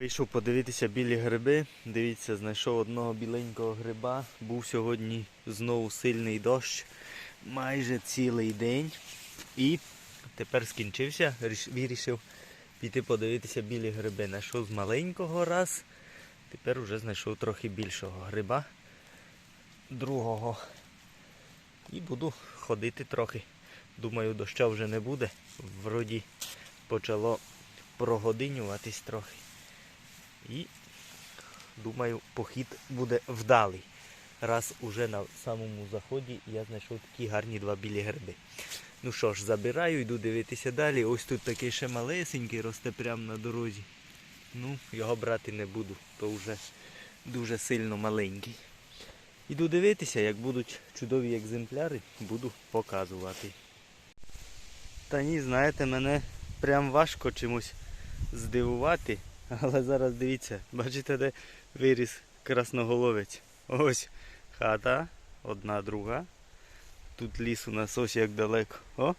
Вийшов подивитися білі гриби. Дивіться, знайшов одного біленького гриба. Був сьогодні знову сильний дощ. Майже цілий день. І тепер скінчився. Вирішив піти подивитися білі гриби. Знайшов з маленького раз. Тепер вже знайшов трохи більшого гриба. Другого. І буду ходити трохи. Думаю, доща вже не буде. Вроді почало прогодинюватись трохи. І думаю, похід буде вдалий. Раз уже на самому заході я знайшов такі гарні два білі гриби. Ну що ж, забираю, йду дивитися далі. Ось тут такий ще малесенький росте прямо на дорозі. Ну, його брати не буду, то вже дуже сильно маленький. Іду дивитися, як будуть чудові екземпляри, буду показувати. Та ні, знаєте, мене прям важко чимось здивувати. Але зараз дивіться, бачите, де виріс красноголовець. Ось хата, одна друга. Тут ліс у нас ось як далеко. О!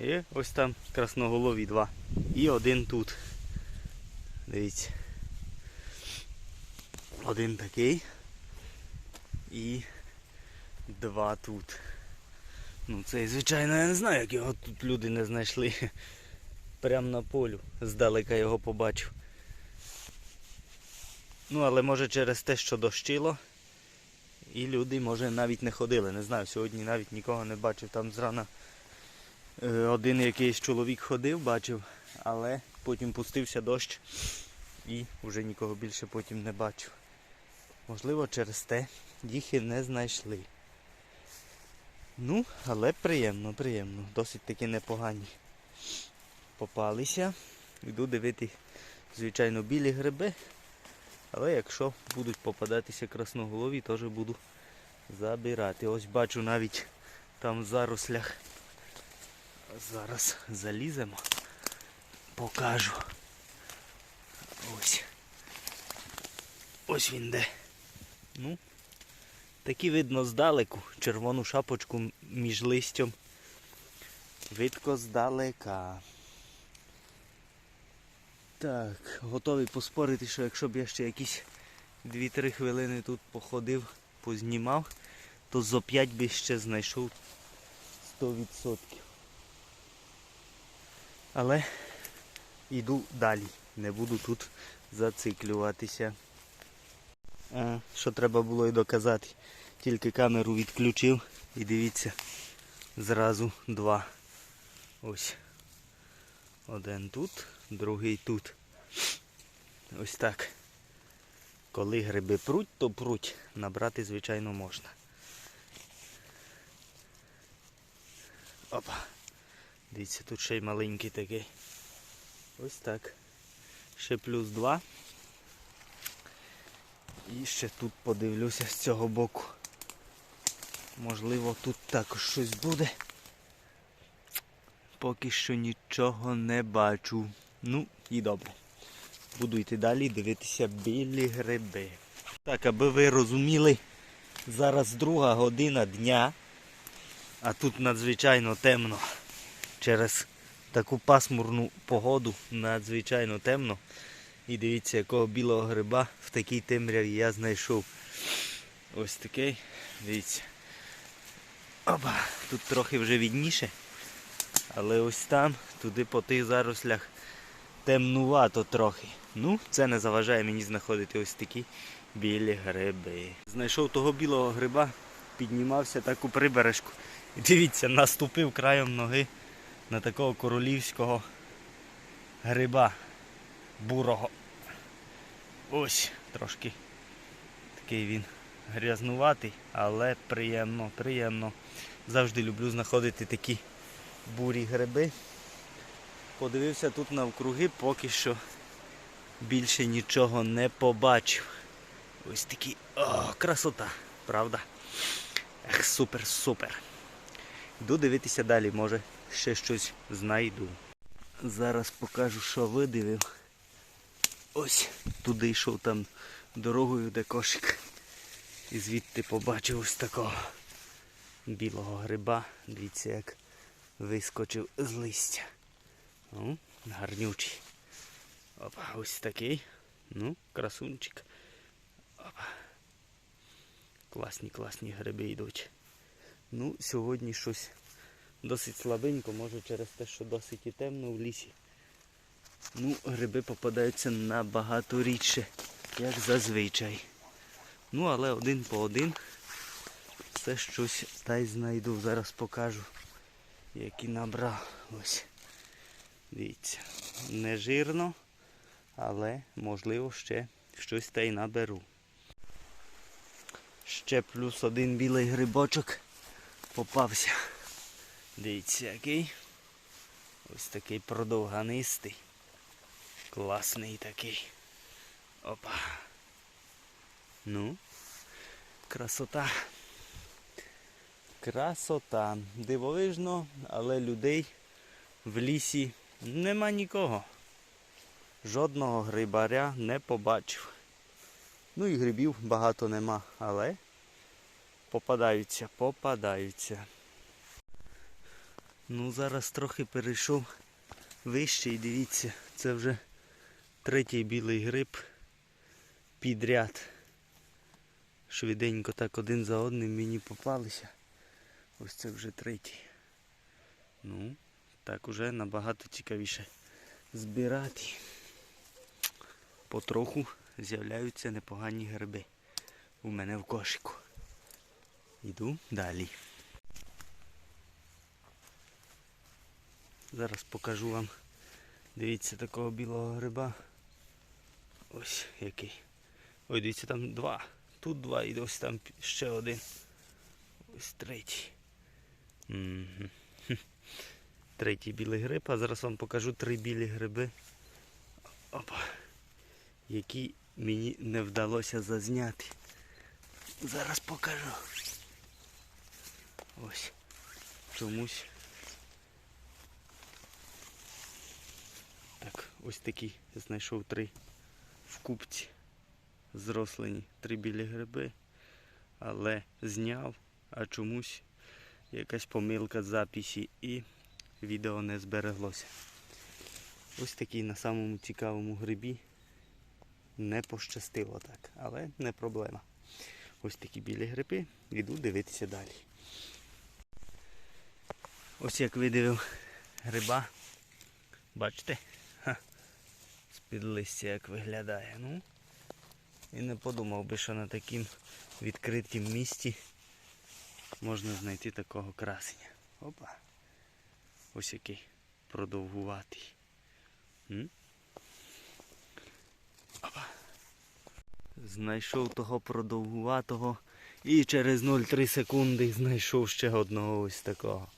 І ось там красноголові два. І один тут. Дивіться. Один такий. І два тут. Ну цей, звичайно, я не знаю, як його тут люди не знайшли. Прям на полю. Здалека його побачив. Ну, але може через те, що дощило. І люди, може, навіть не ходили. Не знаю, сьогодні навіть нікого не бачив. Там зрана е, один якийсь чоловік ходив, бачив, але потім пустився дощ і вже нікого більше потім не бачив. Можливо, через те їх і не знайшли. Ну, але приємно, приємно. Досить таки непогані попалися. Йду дивити, звичайно, білі гриби. Але якщо будуть попадатися красноголові, теж буду забирати. Ось бачу навіть там в зарослях. Зараз заліземо. Покажу. Ось. Ось він де. Ну, такі видно здалеку. Червону шапочку між листям. Видко здалека. Так, готовий поспорити, що якщо б я ще якісь 2-3 хвилини тут походив, познімав, то зо 5 би ще знайшов 100%. Але йду далі. Не буду тут зациклюватися. А, що треба було і доказати. Тільки камеру відключив і дивіться, зразу два. Ось. Один тут, другий тут. Ось так. Коли гриби пруть, то пруть. Набрати, звичайно, можна. Опа. Дивіться, тут ще й маленький такий. Ось так. Ще плюс два. І ще тут подивлюся з цього боку. Можливо, тут також щось буде. Поки що нічого не бачу. Ну і добре. Буду йти далі дивитися білі гриби. Так, аби ви розуміли, зараз друга година дня, а тут надзвичайно темно. Через таку пасмурну погоду надзвичайно темно. І дивіться, якого білого гриба в такій темряві я знайшов. Ось такий. Дивіться. Опа, тут трохи вже відніше. Але ось там, туди по тих зарослях темнувато трохи. Ну, це не заважає мені знаходити ось такі білі гриби. Знайшов того білого гриба, піднімався таку прибережку. І дивіться, наступив краєм ноги на такого королівського гриба бурого. Ось трошки такий він грязнуватий, але приємно, приємно. Завжди люблю знаходити такі бурі гриби. Подивився тут навкруги, поки що більше нічого не побачив. Ось такі. О, красота, правда? Ех, супер, супер. Йду дивитися далі, може ще щось знайду. Зараз покажу, що видивив. Ось туди йшов там дорогою, де кошик. І звідти побачив ось такого білого гриба. Дивіться, як вискочив з листя. О, гарнючий. Опа, ось такий. Ну, красунчик. Опа. Класні, класні гриби йдуть. Ну, сьогодні щось досить слабенько, може через те, що досить і темно в лісі. Ну, гриби попадаються набагато рідше, як зазвичай. Ну, але один по один все щось та й знайду. Зараз покажу, які набрав. Ось. Дивіться. Не жирно, але можливо ще щось та й наберу. Ще плюс один білий грибочок попався. Дивіться, який. Ось такий продовганистий. Класний такий. Опа. Ну, красота. Красота. Дивовижно, але людей в лісі нема нікого. Жодного грибаря не побачив. Ну і грибів багато нема, але попадаються, попадаються. Ну, зараз трохи перейшов вище і дивіться, це вже третій білий гриб підряд. Швиденько так один за одним мені попалися. Ось це вже третій. Ну, так уже набагато цікавіше збирати. Потроху з'являються непогані гриби у мене в кошику. Йду далі. Зараз покажу вам. Дивіться такого білого гриба. Ось який. Ой, дивіться, там два. Тут два і ось там ще один. Ось третій. Мгм. Третій білий гриб, а зараз вам покажу три білі гриби. Опа. Які мені не вдалося зазняти. Зараз покажу. Ось. Чомусь. Так, ось такі знайшов три в купці зрослені три білі гриби, але зняв, а чомусь якась помилка записі і відео не збереглося. Ось такий на самому цікавому грибі не пощастило так, але не проблема. Ось такі білі гриби, йду дивитися далі. Ось як видивив гриба. Бачите? З-під листя як виглядає. Ну, і не подумав би, що на таким відкритім місці можна знайти такого красення. Опа. Ось який продовгуватий. М? Опа. Знайшов того продовгуватого і через 0,3 секунди знайшов ще одного ось такого.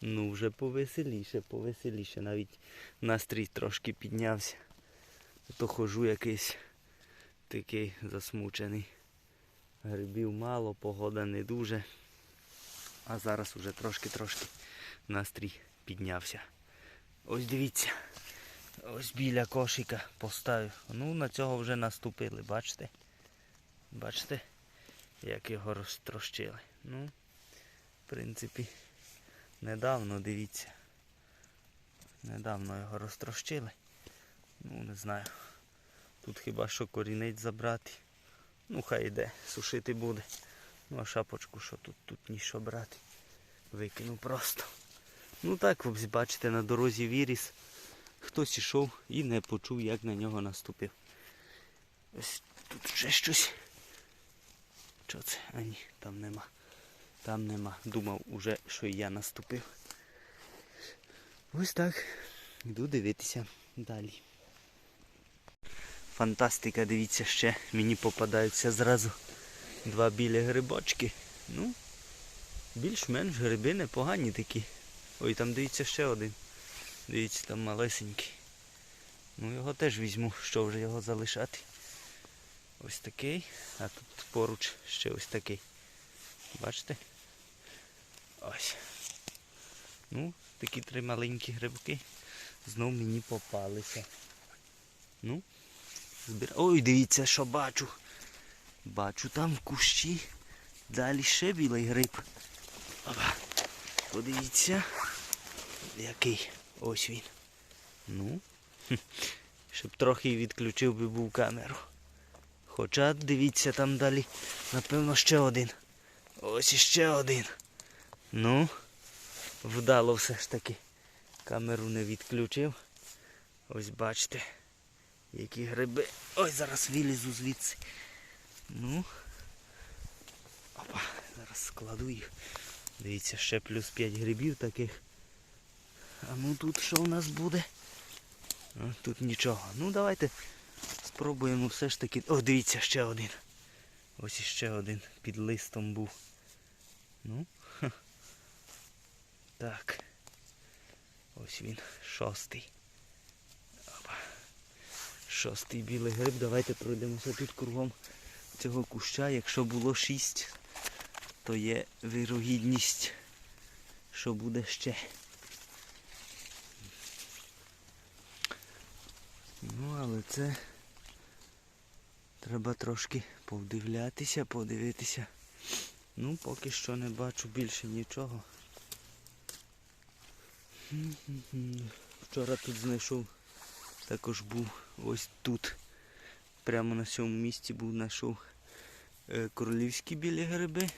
Ну вже повеселіше, повеселіше. Навіть настрій трошки піднявся. То хожу якийсь такий засмучений. Грибів мало, погода не дуже. А зараз уже трошки-трошки настрій піднявся. Ось дивіться. Ось біля кошика поставив. Ну на цього вже наступили, бачите? Бачите, як його розтрощили. Ну, в принципі, недавно дивіться. Недавно його розтрощили. Ну, не знаю. Тут хіба що корінець забрати. Ну хай йде, сушити буде. Ну а шапочку, що тут, тут ніщо брати. Викину просто. Ну так, ви бачите, на дорозі віріс. Хтось ішов і не почув, як на нього наступив. Ось тут ще щось. Що це? А ні, там нема. Там нема. Думав уже, що і я наступив. Ось так. Йду дивитися далі. Фантастика, дивіться, ще мені попадаються зразу два білі грибочки. Ну, більш-менш гриби непогані такі. Ой, там дивіться ще один. Дивіться, там малесенький. Ну його теж візьму, що вже його залишати. Ось такий, а тут поруч ще ось такий. Бачите? Ось. Ну, такі три маленькі грибки знов мені попалися. Ну, збира... Ой, дивіться, що бачу. Бачу там в кущі. Далі ще білий гриб. Опа. Подивіться. Який. Ось він. Ну. Щоб трохи відключив би був камеру. Хоча дивіться там далі. Напевно, ще один. Ось іще один. Ну, вдало все ж таки. Камеру не відключив. Ось бачите, які гриби. Ой, зараз вилізу звідси. Ну. Опа, зараз складу їх. Дивіться, ще плюс 5 грибів таких. А ну тут що у нас буде? Тут нічого. Ну давайте спробуємо все ж таки. О, дивіться, ще один. Ось іще один під листом був. Ну. ха. Так. Ось він, шостий. Опа. Шостий білий гриб. Давайте пройдемося тут кругом цього куща. Якщо було шість, то є вирогідність, що буде ще. Ну, але це треба трошки повдивлятися, подивитися. Ну, поки що не бачу більше нічого. Вчора тут знайшов, також був ось тут. Прямо на цьому місці був знайшов е, королівські білі гриби.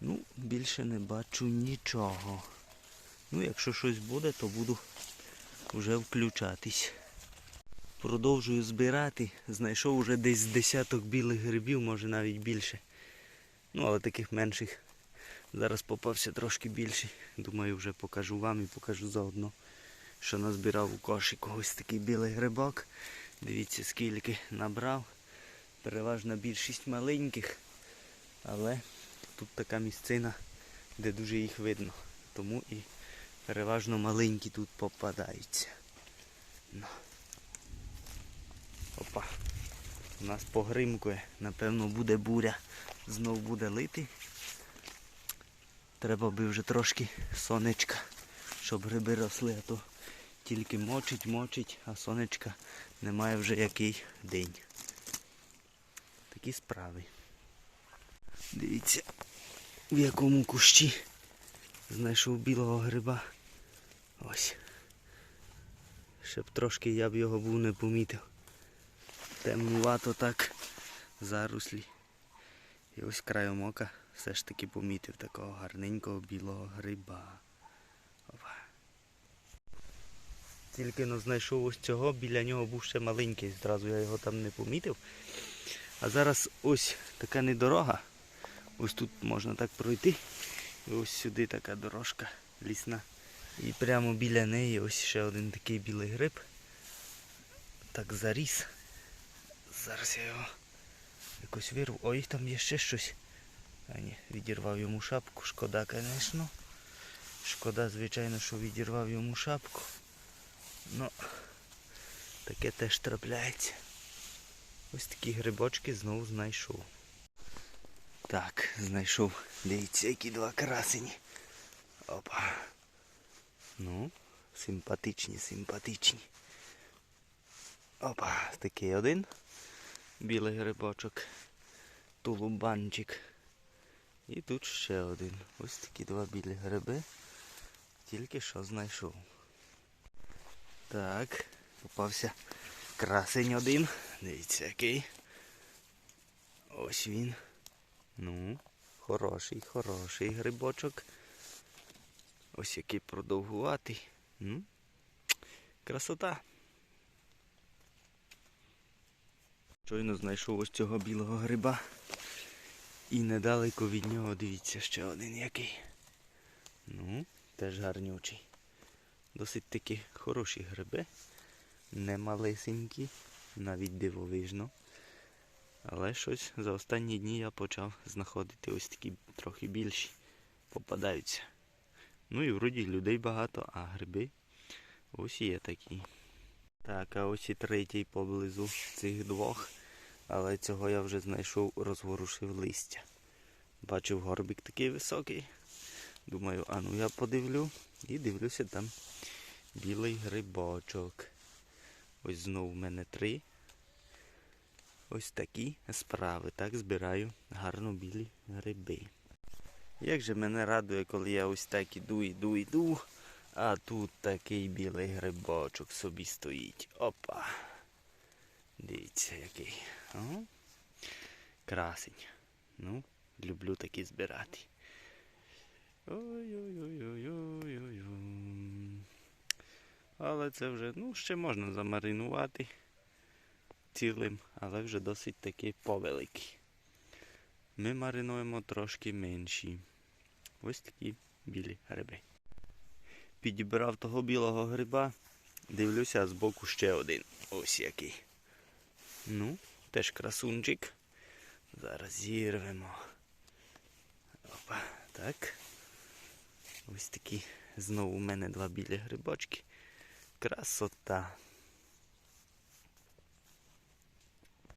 Ну, більше не бачу нічого. Ну, якщо щось буде, то буду вже включатись. Продовжую збирати. Знайшов уже десь десяток білих грибів, може навіть більше. Ну, але таких менших. Зараз попався трошки більший. Думаю, вже покажу вам і покажу заодно, що назбирав у кошику. Ось такий білий грибок. Дивіться, скільки набрав. Переважна більшість маленьких. Але тут така місцина, де дуже їх видно. Тому і переважно маленькі тут попадаються. Ну. Опа. У нас погримкує. Напевно буде буря. Знов буде лити. Треба би вже трошки сонечка, щоб гриби росли, а то тільки мочить, мочить, а сонечка немає вже який день. Такі справи. Дивіться, в якому кущі знайшов білого гриба. Ось. Щоб трошки я б його був не помітив. Темнувато так зарослі. І ось краєм ока все ж таки помітив такого гарненького білого гриба. Опа. Тільки но знайшов ось цього, біля нього був ще маленький, зразу я його там не помітив. А зараз ось така недорога. Ось тут можна так пройти. І ось сюди така дорожка лісна. І прямо біля неї ось ще один такий білий гриб. Так заріс. Зараз я його якось вирву. Ой, там є ще щось. А ні, відірвав йому шапку. Шкода, звісно. Шкода, звичайно, що відірвав йому шапку. Ну, таке теж трапляється. Ось такі грибочки знову знайшов. Так, знайшов. Дивіться, які два красені. Опа. Ну, симпатичні, симпатичні. Опа, такий один білий грибочок. Тулубанчик. І тут ще один. Ось такі два білі гриби. Тільки що знайшов. Так, попався красень один. Дивіться який. Ось він. Ну, хороший, хороший грибочок. Ось який продовгуватий. Ну, красота. Щойно знайшов ось цього білого гриба. І недалеко від нього, дивіться, ще один який. Ну, теж гарнючий. Досить такі хороші гриби. Не малесенькі, навіть дивовижно. Але щось за останні дні я почав знаходити ось такі трохи більші. Попадаються. Ну і вроді людей багато, а гриби ось є такі. Так, а ось і третій поблизу цих двох. Але цього я вже знайшов, розворушив листя. Бачив горбик такий високий. Думаю, а ну я подивлю. І дивлюся там білий грибочок. Ось знову в мене три. Ось такі справи. Так збираю гарно білі гриби. Як же мене радує, коли я ось так іду, іду, іду, А тут такий білий грибочок собі стоїть. Опа. Дивіться який. О, красень. Ну, люблю такі збирати. Ой-ой-ой-ой-ой-ой. Але це вже, ну, ще можна замаринувати цілим, але вже досить таки повеликий. Ми маринуємо трошки менші. Ось такі білі гриби. Підібрав того білого гриба, дивлюся збоку ще один. Ось який. Ну, теж красунчик. Зараз зірвемо. Опа, так. Ось такі. Знову у мене два білі грибочки. Красота.